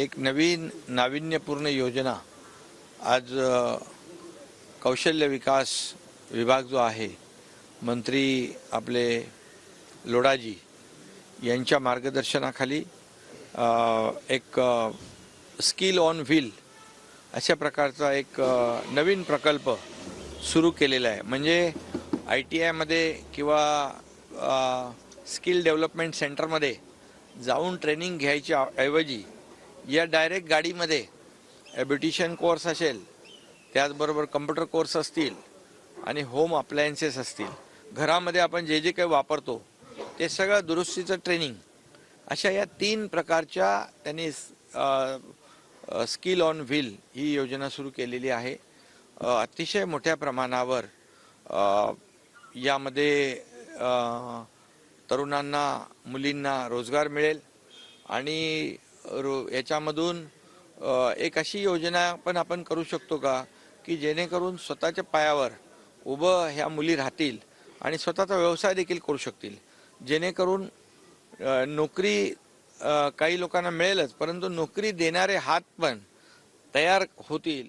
एक नवीन नाविन्यपूर्ण योजना आज कौशल्य विकास विभाग जो आहे मंत्री आपले लोडाजी यांच्या मार्गदर्शनाखाली एक स्किल ऑन व्हील अशा प्रकारचा एक नवीन प्रकल्प सुरू केलेला आहे. म्हणजे आय टी आयमध्ये किंवा स्किल डेव्हलपमेंट सेंटरमध्ये जाऊन ट्रेनिंग घ्यायच्या ऐवजी या डायरेक्ट गाडीमध्ये ब्युटिशियन कोर्स असेल त्याचबरोबर कम्प्युटर कोर्स असतील आणि होम अप्लायन्सेस असतील. घरामध्ये आपण जे जे काही वापरतो ते सगळं दुरुस्तीचं ट्रेनिंग अशा या तीन प्रकारच्या त्यांनी स्किल ऑन व्हील ही योजना सुरू केलेली आहे. अतिशय मोठ्या प्रमाणावर यामध्ये तरुणांना मुलींना रोजगार मिळेल आणि याच्यामधून एक अशी योजना पण आपण करू शकतो का? की जेणेकरून स्वतःच्या पायावर उभं ह्या मुली राहतील आणि स्वतःचा व्यवसाय देखील करू शकतील. जेणेकरून नोकरी काही लोकांना मिळेलच परंतु नोकरी देणारे हात पण तयार होतील.